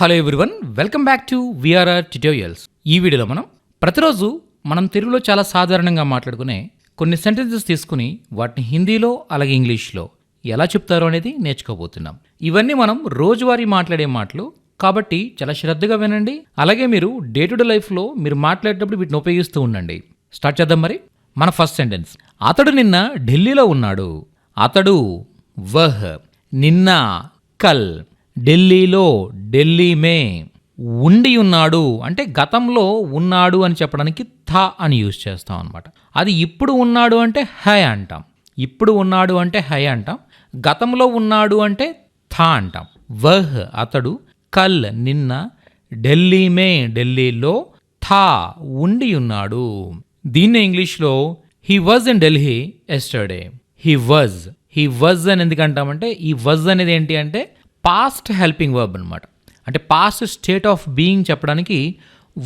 Hello everyone welcome back to VRR tutorials ఈ వీడియోలో మనం ప్రతిరోజు మనం తెలుగులో చాలా సాధారణంగా మాట్లాడుకునే కొన్ని సెంటెన్సెస్ తీసుకుని వాటిని హిందీలో అలాగే ఇంగ్లీష్లో ఎలా చెప్తారో అనేది నేర్చుకోబోతున్నాం. ఇవన్నీ మనం రోజువారీ మాట్లాడే మాటలు కాబట్టి చాలా శ్రద్ధగా వినండి. అలాగే మీరు డే టు డే లైఫ్లో మీరు మాట్లాడేటప్పుడు వీటిని ఉపయోగిస్తూ ఉండండి. స్టార్ట్ చేద్దాం మరి. మన ఫస్ట్ సెంటెన్స్ అతడు నిన్న ఢిల్లీలో ఉన్నాడు. అతడు వహ్ నిన్న కల్. ఢిల్లీలో ఢిల్లీ మే ఉండి ఉన్నాడు అంటే గతంలో ఉన్నాడు అని చెప్పడానికి థా అని యూజ్ చేస్తాం అనమాట అది ఇప్పుడు ఉన్నాడు అంటే హై అంటాం. ఇప్పుడు ఉన్నాడు అంటే హై అంటాం. గతంలో ఉన్నాడు అంటే థా అంటాం. వహ్ అతడు కల్ నిన్న ఢిల్లీ మే ఢిల్లీలో థా ఉండి ఉన్నాడు. దీన్ని ఇంగ్లీష్లో he was in Delhi yesterday. He was. He was అని ఎందుకంటామంటే ఈ వజ్ అనేది ఏంటి అంటే పాస్ట్ హెల్పింగ్ వర్బ్ అనమాట అంటే పాస్ట్ స్టేట్ ఆఫ్ బీయింగ్ చెప్పడానికి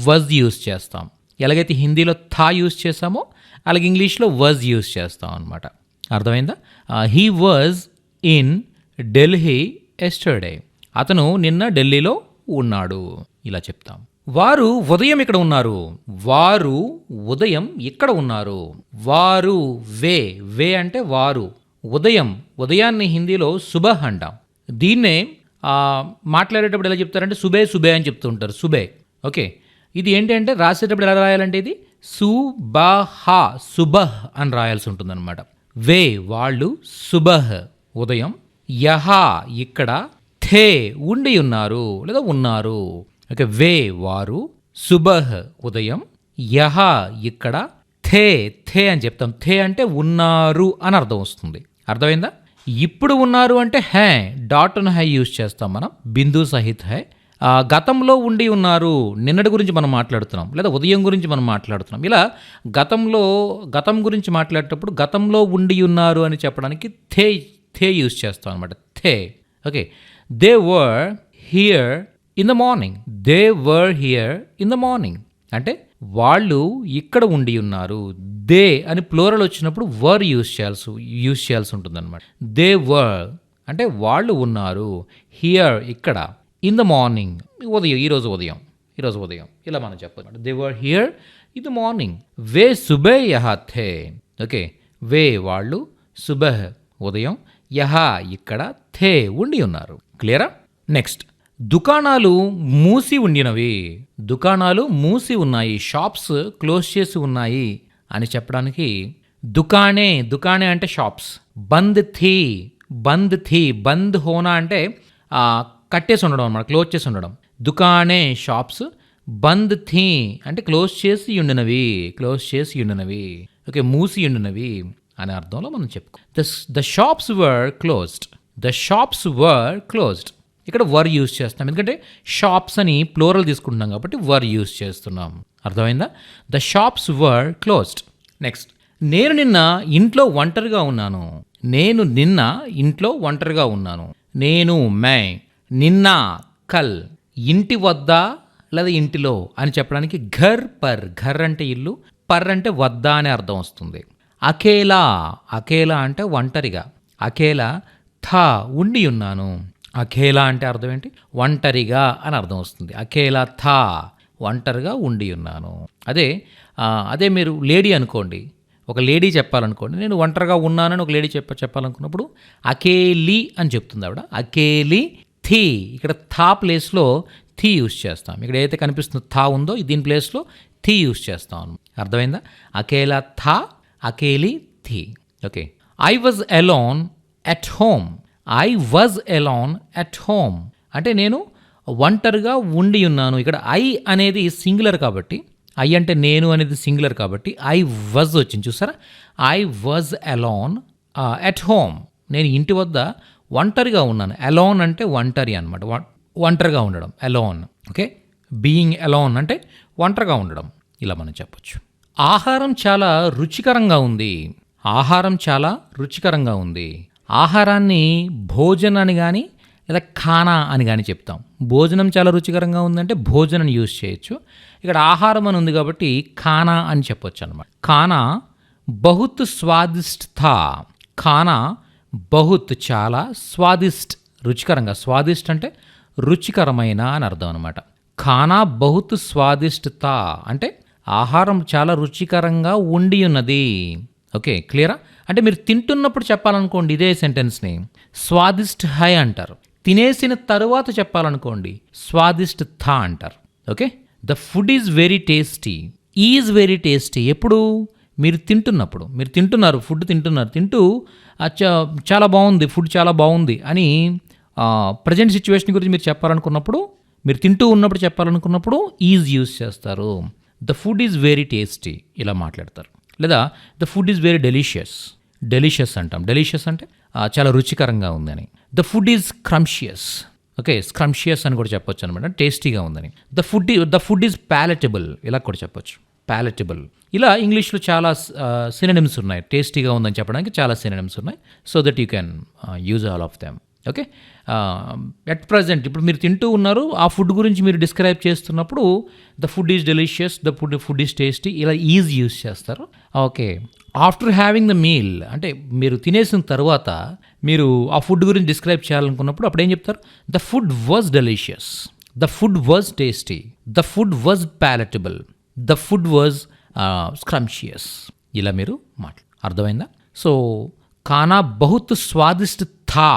వజ్ యూస్ చేస్తాం. ఎలాగైతే హిందీలో థా యూస్ చేస్తామో అలాగే ఇంగ్లీష్లో వజ్ యూస్ చేస్తాం అనమాట అర్థమైందా? He was in Delhi yesterday అతను నిన్న ఢిల్లీలో ఉన్నాడు. ఇలా చెప్తాం. వారు ఉదయం ఇక్కడ ఉన్నారు. వారు ఉదయం ఇక్కడ ఉన్నారు. వారు వే. వే అంటే వారు. ఉదయం. ఉదయాన్ని హిందీలో సుబహ్ అంటాం. దీన్నే మాట్లాడేటప్పుడు ఎలా చెప్తారంటే సుబే సుబే అని చెప్తూ ఉంటారు. సుబే. ఓకే. ఇది ఏంటి అంటే రాసేటప్పుడు ఎలా రాయాలంటే ఇది? సుబహ సుబహ్ అని రాయాల్సి ఉంటుందన్నమాట. వే వాళ్ళు సుబహ్ ఉదయం. యహ ఇక్కడ. థే ఉండి ఉన్నారు లేదా ఉన్నారు. ఓకే. వే వారు సుబహ్ ఉదయం. యహ ఇక్కడ. థే థే అని చెప్తాం. థే అంటే ఉన్నారు అని అర్థం వస్తుంది. అర్థమైందా? ఇప్పుడు ఉన్నారు అంటే హే డాట్ హై యూజ్ చేస్తాం మనం బిందు సహిత్ హై. గతంలో ఉండి ఉన్నారు నిన్నటి గురించి మనం మాట్లాడుతున్నాం లేదా ఉదయం గురించి మనం మాట్లాడుతున్నాం. ఇలా గతంలో గతం గురించి మాట్లాడేటప్పుడు గతంలో ఉండి ఉన్నారు అని చెప్పడానికి థే థే యూజ్ చేస్తాం అనమాట థే okay. They were here in the morning. They were here in the morning. అంటే వాళ్ళు ఇక్కడ ఉండి ఉన్నారు. దే అని ప్లోరల్ వచ్చినప్పుడు వర్ యూస్ చేయాల్సి యూస్ చేయాల్సి ఉంటుంది అనమాట దే వర్ అంటే వాళ్ళు ఉన్నారు. హియర్ ఇక్కడ. ఇన్ ద మార్నింగ్ ఉదయం ఈరోజు ఉదయం ఈరోజు ఉదయం. ఇలా మనం చెప్పాలి they were here in the morning. వే సుబే యహ థే. ఓకే. వే వాళ్ళు సుబహ్ ఉదయం. యహ ఇక్కడ థే ఉండి ఉన్నారు. క్లియరా? నెక్స్ట్. దుకాణాలు మూసి ఉండినవి. దుకాణాలు మూసి ఉన్నాయి. షాప్స్ క్లోజ్ చేసి ఉన్నాయి అని చెప్పడానికి దుకాణే దుకాణే అంటే షాప్స్. బంద్ థీ బంద్ థీ బంద్ హోనా అంటే కట్టేసి ఉండడం అనమాట క్లోజ్ చేసి ఉండడం. దుకాణే షాప్స్ బంద్ థీ అంటే క్లోజ్ చేసి ఉండినవి క్లోజ్ చేసి ఉండినవి. ఓకే మూసి ఉండినవి అనే అర్థంలో మనం చెప్పుకో. The the shops were closed. The shops were closed. ఇక్కడ వర్ యూజ్ చేస్తున్నాం. ఎందుకంటే షాప్స్ అని ప్లోరల్ తీసుకుంటున్నాం కాబట్టి వర్ యూజ్ చేస్తున్నాం. అర్థమైందా? The shops were closed next నేను నిన్న ఇంట్లో ఒంటరిగా ఉన్నాను. నేను నిన్న ఇంట్లో ఒంటరిగా ఉన్నాను. నేను మై నిన్న కల్ ఇంటి వద్ద లేదా ఇంటిలో అని చెప్పడానికి ఘర్ పర్ ఘర్ అంటే ఇల్లు పర్ అంటే వద్ద అనే అర్థం వస్తుంది. అకేలా అకేలా అంటే ఒంటరిగా. అకేలా థా ఉండి ఉన్నాను. అఖేలా అంటే అర్థం ఏంటి? ఒంటరిగా అని అర్థం వస్తుంది. అఖేలా థా ఒంటరిగా ఉండి ఉన్నాను. అదే అదే మీరు లేడీ అనుకోండి. ఒక లేడీ చెప్పాలనుకోండి నేను ఒంటరిగా ఉన్నానని ఒక లేడీ చెప్ప చెప్పాలనుకున్నప్పుడు అకేలి అని చెప్తుంది ఆవిడ. అకేలి థీ. ఇక్కడ థా ప్లేస్లో థీ యూస్ చేస్తాం. ఇక్కడ ఏదైతే కనిపిస్తుందో థా ఉందో దీని ప్లేస్లో థీ యూస్ చేస్తాం. అర్థమైందా? అకేలా థా అకేలి థీ. Okay. I was alone at home. I was alone at home అంటే నేను ఒంటరిగా ఉండి ఉన్నాను. ఇక్కడ ఐ అనేది సింగులర్ కాబట్టి ఐ అంటే నేను అనేది సింగులర్ కాబట్టి ఐ వాజ్ వచ్చింది. చూసారా? I was alone at home నేను ఇంటి వద్ద ఒంటరిగా ఉన్నాను. అలోన్ అంటే ఒంటరి అనమాట ఒంటరిగా ఉండడం. అలోన్ ఓకే బీయింగ్ అలోన్ అంటే ఒంటరిగా ఉండడం. ఇలా మనం చెప్పొచ్చు. ఆహారం చాలా రుచికరంగా ఉంది. ఆహారం చాలా రుచికరంగా ఉంది. ఆహారాన్ని భోజన్ అని కానీ లేదా ఖానా అని కానీ చెప్తాం. భోజనం చాలా రుచికరంగా ఉందంటే భోజనం యూజ్ చేయొచ్చు. ఇక్కడ ఆహారం అని ఉంది కాబట్టి ఖానా అని చెప్పొచ్చు అనమాట ఖానా బహుత్ స్వాదిష్ట ఖానా బహుత్ చాలా స్వాదిష్ట్ రుచికరంగా. స్వాదిష్ట్ అంటే రుచికరమైన అని అర్థం అనమాట ఖానా బహుత్ స్వాదిష్టత అంటే ఆహారం చాలా రుచికరంగా ఉండి ఉన్నది. ఓకే క్లియరా? అంటే మీరు తింటున్నప్పుడు చెప్పాలనుకోండి ఇదే సెంటెన్స్ని. స్వాదిష్ట్ హై అంటారు. తినేసిన తరువాత చెప్పాలనుకోండి స్వాదిష్ట్ థా అంటారు. Okay? The food is very tasty. Is very tasty. ఎప్పుడు? మీరు తింటున్నప్పుడు. మీరు తింటున్నారు ఫుడ్ తింటున్నారు తింటూ చాలా బాగుంది ఫుడ్ చాలా బాగుంది అని ప్రజెంట్ సిచ్యువేషన్ గురించి మీరు చెప్పాలనుకున్నప్పుడు మీరు తింటూ ఉన్నప్పుడు చెప్పాలనుకున్నప్పుడు ఈజ్ యూజ్ చేస్తారు. The food is very tasty. ఇలా మాట్లాడతారు. లేదా the food is very delicious. Delicious అంటాం. డెలిషియస్ అంటే చాలా రుచికరంగా ఉందని. The food is scrumptious. Okay scrumptious అని కూడా చెప్పొచ్చు అనమాట టేస్టీగా ఉందని. The food the food is palatable. ఇలా కూడా చెప్పొచ్చు. ప్యాలెటబుల్. ఇలా ఇంగ్లీష్లో చాలా సినినిమ్స్ ఉన్నాయి. టేస్టీగా ఉందని చెప్పడానికి చాలా సినినిమ్స్ ఉన్నాయి. So that you can use all of them. Okay? At present ఇప్పుడు మీరు తింటూ ఉన్నారు ఆ ఫుడ్ గురించి మీరు డిస్క్రైబ్ చేస్తున్నప్పుడు the food is delicious the food food is tasty ఇలా ఈజ్ యూజ్ చేస్తారు. Okay. After having the meal అంటే మీరు తినేసిన తర్వాత మీరు ఆ ఫుడ్ గురించి డిస్క్రైబ్ చేయాలనుకున్నప్పుడు అప్పుడు ఏం చెప్తారు? The food was delicious the food was tasty the food was palatable the food was scrumptious ఇలా మీరు మాట్లా అర్థమైందా? సో ఖానా బహుత్ స్వాదిష్ట థా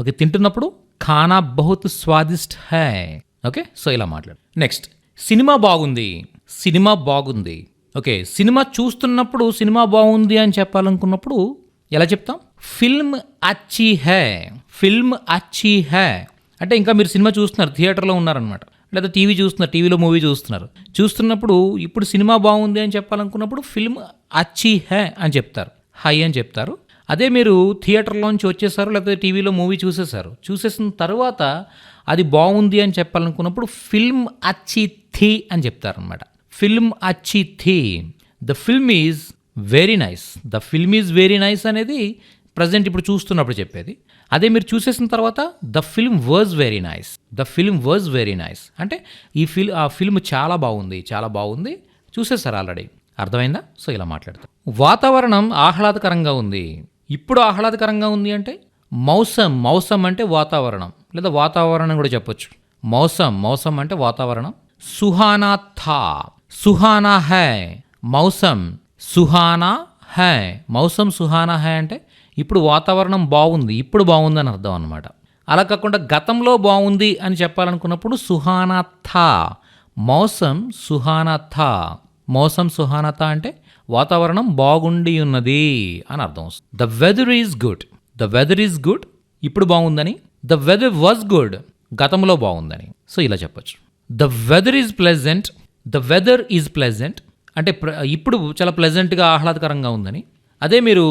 ఓకే తింటున్నప్పుడు ఖానా బహుత్ స్వాదిష్ట్ హై. ఓకే సో ఇలా మాట్లాడు. నెక్స్ట్ సినిమా బాగుంది. సినిమా బాగుంది. ఓకే సినిమా చూస్తున్నప్పుడు సినిమా బాగుంది అని చెప్పాలనుకున్నప్పుడు ఎలా చెప్తాం? ఫిల్మ్ అచ్చి హే. ఫిల్మ్ అచ్చి హే. అంటే ఇంకా మీరు సినిమా చూస్తున్నారు థియేటర్లో ఉన్నారనమాట లేదా టీవీ చూస్తున్నారు టీవీలో మూవీ చూస్తున్నారు. చూస్తున్నప్పుడు ఇప్పుడు సినిమా బాగుంది అని చెప్పాలనుకున్నప్పుడు ఫిల్మ్ అచ్చి హే అని చెప్తారు. హై అని చెప్తారు. అదే మీరు థియేటర్లోంచి వచ్చేసారు లేకపోతే టీవీలో మూవీ చూసేసారు. చూసేసిన తర్వాత అది బాగుంది అని చెప్పాలనుకున్నప్పుడు ఫిల్మ్ అచ్చి థీ అని చెప్తారనమాట ఫిల్మ్ అచ్చి థీ. The film is very nice. The film is very nice అనేది ప్రజెంట్ ఇప్పుడు చూస్తున్నప్పుడు చెప్పేది. అదే మీరు చూసేసిన తర్వాత the film was very nice. The film was very nice. అంటే ఈ ఫిల్ ఆ ఫిల్మ్ చాలా బాగుంది చాలా బాగుంది. చూసేసారు ఆల్రెడీ. అర్థమైందా? సో ఇలా మాట్లాడతాం. వాతావరణం ఆహ్లాదకరంగా ఉంది. ఇప్పుడు ఆహ్లాదకరంగా ఉంది అంటే మౌసం మౌసం అంటే వాతావరణం. లేదా వాతావరణం కూడా చెప్పొచ్చు. మౌసం మౌసం అంటే వాతావరణం. సుహానా థా సుహానా హై మౌసం సుహానా హై. మౌసం సుహానా హై అంటే ఇప్పుడు వాతావరణం బాగుంది ఇప్పుడు బాగుంది అని అర్థం అనమాట అలా కాకుండా గతంలో బాగుంది అని చెప్పాలనుకున్నప్పుడు సుహానా థా మౌసం సుహానా థా. మౌసం సుహానత అంటే వాతావరణం బాగుండి ఉన్నది అని అర్థం వస్తుంది. The weather is good the weather is good ఇప్పుడు బాగుందని. ద వెదర్ వాజ్ గుడ్ గతంలో బాగుందని. సో ఇలా చెప్పొచ్చు. The weather is pleasant the weather is pleasant అంటే ఇప్పుడు చాలా ప్లెజెంట్గా ఆహ్లాదకరంగా ఉందని. అదే మీరు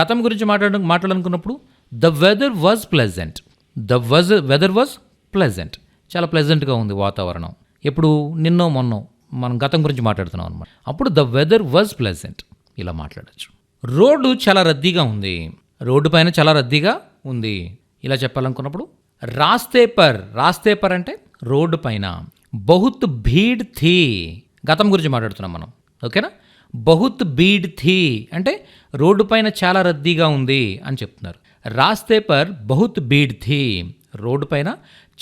గతం గురించి మాట్లాడ మాట్లాడాలనుకున్నప్పుడు the weather was pleasant the was weather was pleasant చాలా ప్లెజెంట్గా ఉంది వాతావరణం. ఎప్పుడు? నిన్నో మొన్నో. మనం గతం గురించి మాట్లాడుతున్నాం అనమాట అప్పుడు ద వెదర్ వాజ్ ప్లెజెంట్ ఇలా మాట్లాడచ్చు. రోడ్డు చాలా రద్దీగా ఉంది. రోడ్డు పైన చాలా రద్దీగా ఉంది. ఇలా చెప్పాలనుకున్నప్పుడు రాస్తే పర్ రాస్తే పర్ అంటే రోడ్డు పైన. బహుత్ భీడ్ థీ. గతం గురించి మాట్లాడుతున్నాం మనం. ఓకేనా? బహుత్ భీడ్ థీ అంటే రోడ్డు పైన చాలా రద్దీగా ఉంది అని చెప్తున్నారు. రాస్తే పర్ బహుత్ భీడ్ థీ. రోడ్డు పైన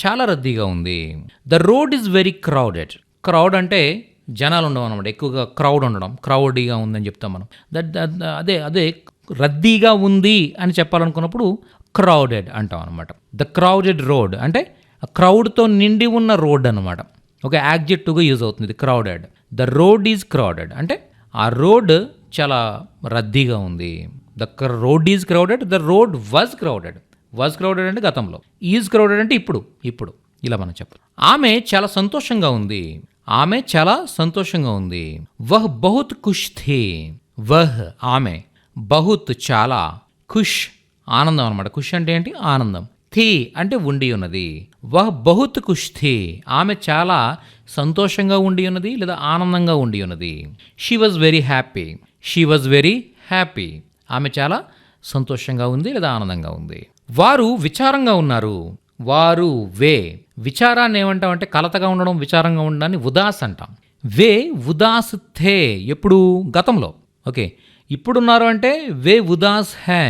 చాలా రద్దీగా ఉంది. The road is very crowded crowd అంటే జనాలు ఉండడం అనమాట ఎక్కువగా క్రౌడ్ ఉండడం క్రౌడీగా ఉందని చెప్తాం మనం. దట్ అదే అదే రద్దీగా ఉంది అని చెప్పాలనుకున్నప్పుడు క్రౌడెడ్ అంటాం అనమాట ద క్రౌడెడ్ రోడ్ అంటే క్రౌడ్తో నిండి ఉన్న రోడ్ అనమాట ఒక యాగ్జెక్టివ్గా యూజ్ అవుతుంది crowded the road is crowded అంటే ఆ రోడ్ చాలా రద్దీగా ఉంది. The road is crowded the road was crowded was crowded అంటే గతంలో. ఈజ్ క్రౌడెడ్ అంటే ఇప్పుడు ఇప్పుడు. ఇలా మనం చెప్పాలి ఆమె చాలా సంతోషంగా ఉంది. ఆమె చాలా సంతోషంగా ఉంది. వహ్ బహుత్ ఖుష్ థీ. వహ్ ఆమె బహుత్ చాలా ఖుష్ ఆనందం అనమాట ఖుష్ అంటే ఏంటి? ఆనందం. థీ అంటే ఉండి ఉన్నది. వహ్ బహుత్ ఖుష్ థీ. ఆమె చాలా సంతోషంగా ఉండి ఉన్నది లేదా ఆనందంగా ఉండి ఉన్నది. She was very happy. She was very happy. ఆమె చాలా సంతోషంగా ఉంది లేదా ఆనందంగా ఉంది. వారు విచారంగా ఉన్నారు. వారు వే. విచారాన్ని ఏమంటాం అంటే కలతగా ఉండడం విచారంగా ఉండడాన్ని ఉదాస్ అంటాం. వే ఉదాస్ థే. ఎప్పుడు? గతంలో. ఓకే. ఇప్పుడున్నారు అంటే వే ఉదాస్ హే.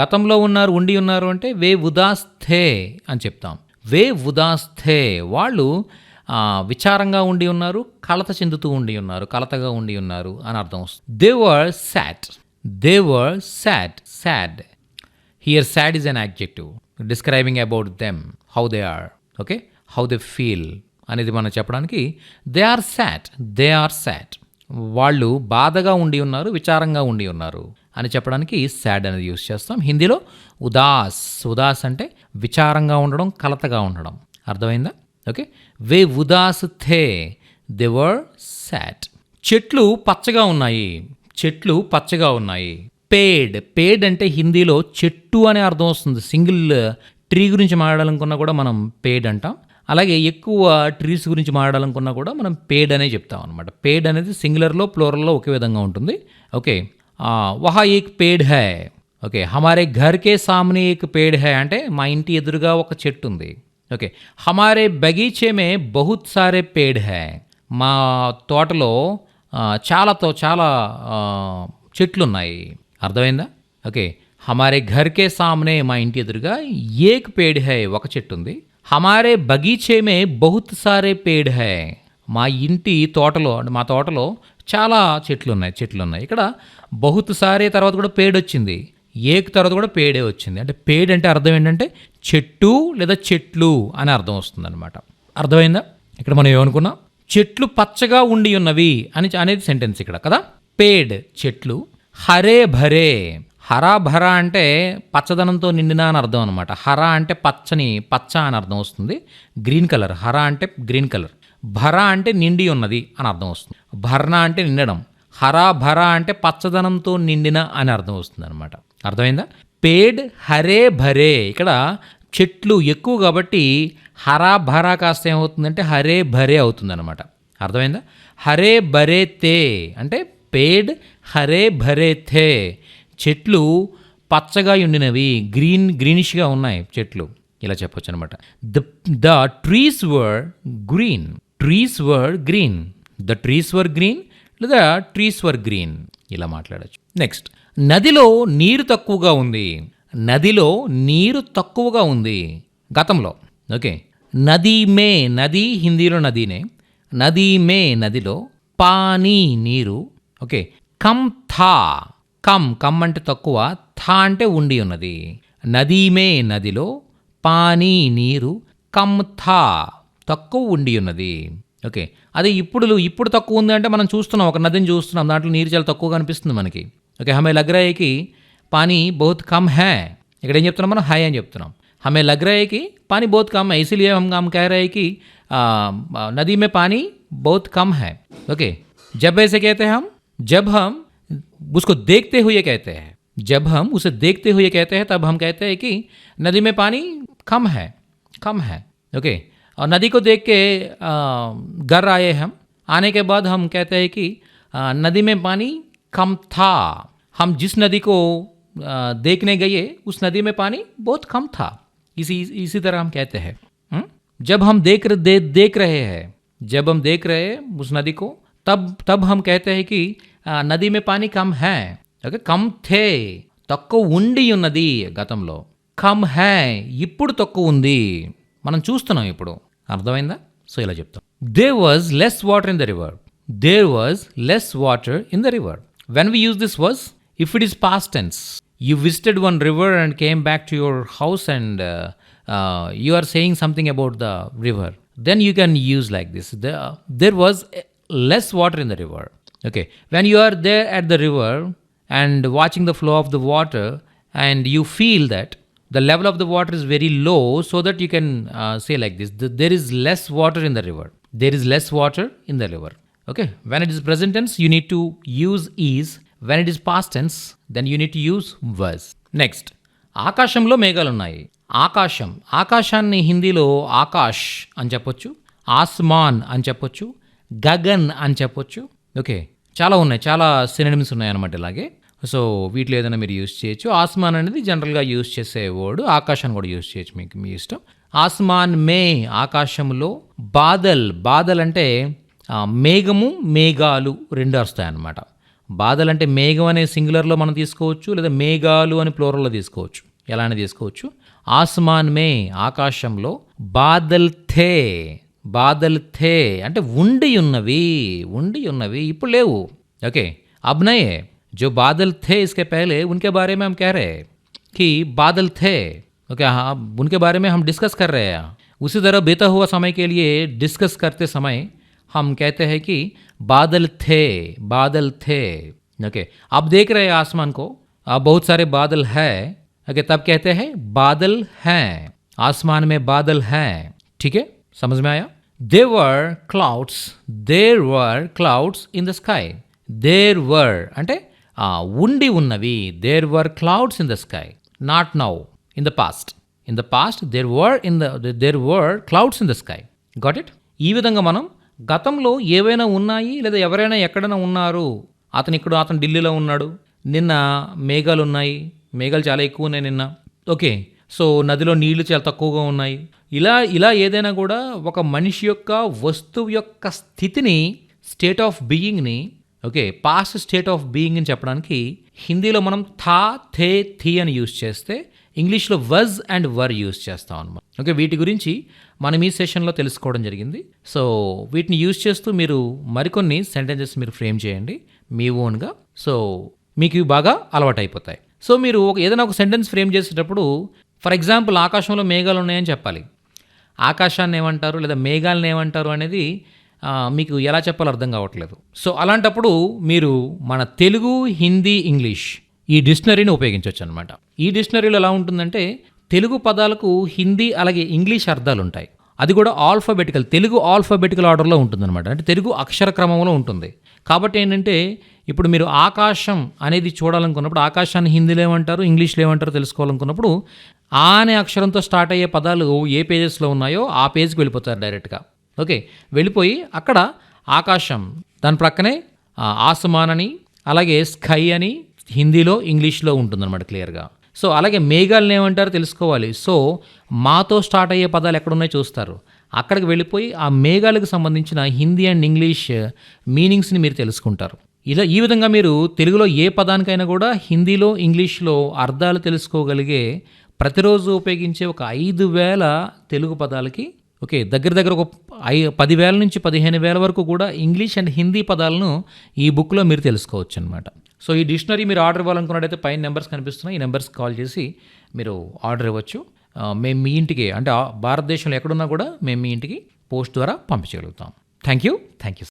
గతంలో ఉన్నారు ఉండి ఉన్నారు అంటే వే ఉదాస్ థే అని చెప్తాం. వే ఉదాస్ థే. వాళ్ళు విచారంగా ఉండి ఉన్నారు కలత చెందుతూ ఉండి ఉన్నారు కలతగా ఉండి ఉన్నారు అని అర్థం వస్తుంది. They sad sad they were sad here sad is an adjective describing about them how they are okay how they feel అనేది మనం చెప్పడానికి they are sad they are sad వాళ్ళు బాధగా ఉండి ఉన్నారు విచారంగా ఉండి ఉన్నారు అని చెప్పడానికి సాడ్ అనేది యూస్ చేస్తాం. హిందీలో ఉదాస్ ఉదాస్ అంటే విచారంగా ఉండడం కలతగా ఉండడం. అర్థమైందా? ఓకే? వే ఉదాస్ థే దే వర్ సాట్ చెట్లు పచ్చగా ఉన్నాయి చెట్లు పచ్చగా ఉన్నాయి. పేడ్ పేడ్ అంటే హిందీలో చెట్టు అనే అర్థం వస్తుంది. సింగిల్ ట్రీ గురించి మాట్లాడాలనుకున్నా కూడా మనం పేడ్ అంటాం. అలాగే ఎక్కువ ట్రీస్ గురించి మాట్లాడాలనుకున్నా కూడా మనం పేడ్ అనే చెప్తాం అనమాట పేడ్ అనేది సింగులర్లో ప్లోరల్లో ఒకే విధంగా ఉంటుంది. ఓకే వహా ఏక్ పేడ్ హై? ఓకే హమారే ఘర్కే సామ్నే ఏక్ పేడ్ హై? అంటే మా ఇంటి ఎదురుగా ఒక చెట్టు ఉంది. ఓకే హమారే బగీచేమే బహుత్ సారే పేడ్ హై? మా తోటలో చాలా చాలాతో చాలా చెట్లు ఉన్నాయి అర్థమైందా? ఓకే. హమారే ఘర్కే సామ్నే మా ఇంటి ఎదురుగా ఏక్ పేడ్ హై ఒక చెట్టు ఉంది. హమారే బగీచేమే బహుత్ సారే పేడ్ హై. మా ఇంటి తోటలో అంటే మా తోటలో చాలా చెట్లు ఉన్నాయి చెట్లు ఉన్నాయి. ఇక్కడ బహుత్ సారే తర్వాత కూడా పేడ్ వచ్చింది. ఏక్ తర్వాత కూడా పేడే వచ్చింది. అంటే పేడ్ అంటే అర్థం ఏంటంటే చెట్టు లేదా చెట్లు అని అర్థం వస్తుందన్నమాట. అర్థమైందా? ఇక్కడ మనం ఏమనుకున్నాం? చెట్లు పచ్చగా ఉండి ఉన్నవి అని అనేది సెంటెన్స్ ఇక్కడ కదా? పేడ్ చెట్లు. హరే భరే. హరా భరా అంటే పచ్చదనంతో నిండిన అని అర్థం అనమాట హర అంటే పచ్చని పచ్చ అని అర్థం వస్తుంది. Green colour. హర అంటే గ్రీన్ కలర్. భర అంటే నిండి ఉన్నది అని అర్థం వస్తుంది. భర్ణ అంటే నిండడం. హరా భరా అంటే పచ్చదనంతో నిండిన అని అర్థం వస్తుంది అనమాట అర్థమైందా? పేడ్ హరే భరే. ఇక్కడ చెట్లు ఎక్కువ కాబట్టి హరా భరా కాస్త ఏమవుతుందంటే హరే భరే అవుతుంది అనమాట అర్థమైందా? హరే భరే తే. అంటే పేడ్ హరే భరే థే. చెట్లు పచ్చగా ఉండినవి గ్రీన్ గ్రీనిష్గా ఉన్నాయి చెట్లు. ఇలా చెప్పొచ్చు అనమాట the the trees were green. Trees were green. The trees were green లేదా ట్రీస్ వర్ గ్రీన్. ఇలా మాట్లాడచ్చు. నెక్స్ట్ నదిలో నీరు తక్కువగా ఉంది. నదిలో నీరు తక్కువగా ఉంది. గతంలో ఓకే. నది మే నది హిందీలో నదీనే. నదీ మే నదిలో పానీ నీరు ఓకే. కమ్ థా కమ్ కమ్ అంటే తక్కువ థా అంటే ఉండి ఉన్నది నదీ మే నదిలో పానీ నీరు కమ్ థా తక్కువ ఉండి ఉన్నది ఓకే అదే ఇప్పుడు ఇప్పుడు తక్కువ ఉంది అంటే మనం చూస్తున్నాం ఒక నదిని చూస్తున్నాం దాంట్లో నీరు చాలా తక్కువగా అనిపిస్తుంది మనకి ఓకే హమే లగ్రాయికి పానీ బహుత్ కమ్ హై ఇక్కడ ఏం చెప్తున్నాం మనం హై అని చెప్తున్నాం हमें लग रहा है कि पानी बहुत कम है इसीलिए हम हम कह रहे हैं कि आ, आ, नदी में पानी बहुत कम है ओके जब ऐसे कहते हैं हम जब हम उसको देखते हुए कहते हैं जब हम उसे देखते हुए कहते हैं तब हम कहते हैं कि नदी में पानी कम है कम है ओके? और नदी को देख के घर आए हम आने के बाद हम कहते हैं कि नदी में पानी कम था। हम जिस नदी को देखने गए उस नदी में पानी बहुत कम था। इसी इसी तरह हम कहते हैं हम्म? जब हम देख दे, देख रहे हैं जब हम देख रहे हैं उस नदी को तब तब हम कहते हैं कि నది మే పానీ కమ్ హే. ఓకే కమ్ థే తక్కువ ఉండి ఉన్నది గతంలో. కమ్ హై ఇప్పుడు తక్కువ ఉంది. మనం చూస్తున్నాం ఇప్పుడు. అర్థమైందా? సో ఇలా చెప్తాం. There was less water in the river there was less water in the river when we use this was if it is past tense you visited one river and came back to your house and you are saying something about the river then you can use like this there was less water in the river okay when you are there at the river and watching the flow of the water and you feel that the level of the water is very low so that you can uh, say like this "Th- there is less water in the river there is less water in the river okay when it is present tense you need to use is when it is past tense then you need to use was next ఆకాశంలో మేఘాలు ఉన్నాయి ఆకాశం ఆకాశాన్ని హిందీలో ఆకాష్ అని చెప్పొచ్చు ఆస్మాన్ అని చెప్పొచ్చు గగన్ అని చెప్పొచ్చు ఓకే. చాలా ఉన్నాయి. చాలా సినిమ్స్ ఉన్నాయి అనమాట ఇలాగే. సో వీటిలో ఏదైనా మీరు యూస్ చేయొచ్చు. ఆస్మాన్ అనేది జనరల్గా యూస్ చేసే వర్డ్. ఆకాశాన్ని కూడా యూస్ చేయొచ్చు మీకు మీ ఇష్టం. ఆస్మాన్ మే ఆకాశంలో బాదల్. బాదల్ అంటే మేఘము మేఘాలు రెండు వస్తాయి అన్నమాట బాధలు అంటే మేఘం అనే సింగులర్లో మనం తీసుకోవచ్చు లేదా మేఘాలు అని ప్లోరల్లో తీసుకోవచ్చు. ఎలా అని తీసుకోవచ్చు? ఆస్మాన్ మే ఆకాశంలో బాదల్ థే బాదల్ థే అంటే ఉండి ఉన్నవి ఉండి ఉన్నవి ఇప్పుడు లేవు ఓకే अब नहीं है जो बादल थे इसके पहले उनके बारे में हम कह रहे हैं कि बादल थे ओके हाँ अब उनके बारे में हम डिस्कस कर रहे हैं उसी तरह बीता हुआ समय के लिए डिस्कस करते समय हम कहते हैं कि बादल थे बादल थे ओके अब देख रहे हैं आसमान को अब बहुत सारे बादल है ओके तब कहते हैं बादल हैं आसमान में बादल हैं ठीक है समझ में आया there were clouds there were clouds in the sky there were అంటే ఉండి ఉన్నవి. There were clouds in the sky not now in the past in the past there were in the there were clouds in the sky got it ఈ విధంగా మనం గతంలో ఏవైనా ఉన్నాయి? లేదా ఎవరైనా ఎక్కడైనా ఉన్నారు? అతను ఇక్కడ అతను ఢిల్లీలో ఉన్నాడు. నిన్న మేఘాలు ఉన్నాయి. మేఘాలు చాలా ఎక్కువ ఉన్నాయి నిన్న. ఓకే. సో నదిలో నీళ్ళు చాలా తక్కువగా ఉన్నాయి. ఇలా ఇలా ఏదైనా కూడా ఒక మనిషి యొక్క వస్తువు యొక్క స్థితిని state of బీయింగ్ని okay past state of being అని చెప్పడానికి హిందీలో మనం థా థే థీ అని యూస్ చేస్తే ఇంగ్లీష్లో వజ్ అండ్ వర్ యూస్ చేస్తాం అనమాట ఓకే వీటి గురించి మనం ఈ సెషన్లో తెలుసుకోవడం జరిగింది. సో వీటిని యూస్ చేస్తూ మీరు మరికొన్ని సెంటెన్సెస్ మీరు ఫ్రేమ్ చేయండి మీ ఓన్గా. సో మీకు ఇవి బాగా అలవాటు అయిపోతాయి సో మీరు ఒక ఏదైనా ఒక సెంటెన్స్ ఫ్రేమ్ చేసేటప్పుడు ఫర్ ఎగ్జాంపుల్ ఆకాశంలో మేఘాలు ఉన్నాయని చెప్పాలి. ఆకాశాన్ని ఏమంటారు లేదా మేఘాలను ఏమంటారు అనేది మీకు ఎలా చెప్పాలో అర్థం కావట్లేదు. సో అలాంటప్పుడు మీరు మన తెలుగు హిందీ ఇంగ్లీష్ ఈ డిక్షనరీని ఉపయోగించవచ్చు అనమాట ఈ డిక్షనరీలో ఎలా ఉంటుందంటే తెలుగు పదాలకు హిందీ అలాగే ఇంగ్లీష్ అర్థాలు ఉంటాయి. అది కూడా ఆల్ఫాబెటికల్ తెలుగు ఆల్ఫాబెటికల్ ఆర్డర్లో ఉంటుందన్నమాట. అంటే తెలుగు అక్షర క్రమంలో ఉంటుంది. కాబట్టి ఏంటంటే ఇప్పుడు మీరు ఆకాశం అనేది చూడాలనుకున్నప్పుడు ఆకాశాన్ని హిందీలో ఏమంటారు ఇంగ్లీష్లో ఏమంటారో తెలుసుకోవాలనుకున్నప్పుడు ఆ అనే అక్షరంతో స్టార్ట్ అయ్యే పదాలు ఏ పేజెస్లో ఉన్నాయో ఆ పేజ్కి వెళ్ళిపోతారు డైరెక్ట్గా. ఓకే వెళ్ళిపోయి అక్కడ ఆకాశం దాని ప్రక్కనే ఆసమాన్ అని అలాగే స్కై అని హిందీలో ఇంగ్లీష్లో ఉంటుందన్నమాట క్లియర్గా. సో అలాగే మేఘాలను ఏమంటారో తెలుసుకోవాలి. సో మాతో స్టార్ట్ అయ్యే పదాలు ఎక్కడున్నాయో చూస్తారు. అక్కడికి వెళ్ళిపోయి ఆ మేఘాలకు సంబంధించిన హిందీ అండ్ ఇంగ్లీష్ మీనింగ్స్ని మీరు తెలుసుకుంటారు. ఇలా ఈ విధంగా మీరు తెలుగులో ఏ పదానికైనా కూడా హిందీలో ఇంగ్లీష్లో అర్థాలు తెలుసుకోగలిగే ప్రతిరోజు ఉపయోగించే ఒక ఐదు వేల తెలుగు పదాలకి ఓకే దగ్గర దగ్గర ఒక ఐ పదివేల నుంచి పదిహేను వేల వరకు కూడా ఇంగ్లీష్ అండ్ హిందీ పదాలను ఈ బుక్లో మీరు తెలుసుకోవచ్చు అనమాట సో ఈ డిక్షనరీ మీరు ఆర్డర్ ఇవ్వాలనుకున్నట్టయితే పైన నెంబర్స్ కనిపిస్తున్నాయి. ఈ నెంబర్స్కి కాల్ చేసి మీరు ఆర్డర్ ఇవ్వచ్చు. మేము మీ ఇంటికి అంటే భారతదేశంలో ఎక్కడున్నా కూడా మేము మీ ఇంటికి పోస్ట్ ద్వారా పంపించగలుగుతాం. Thank you. Thank you.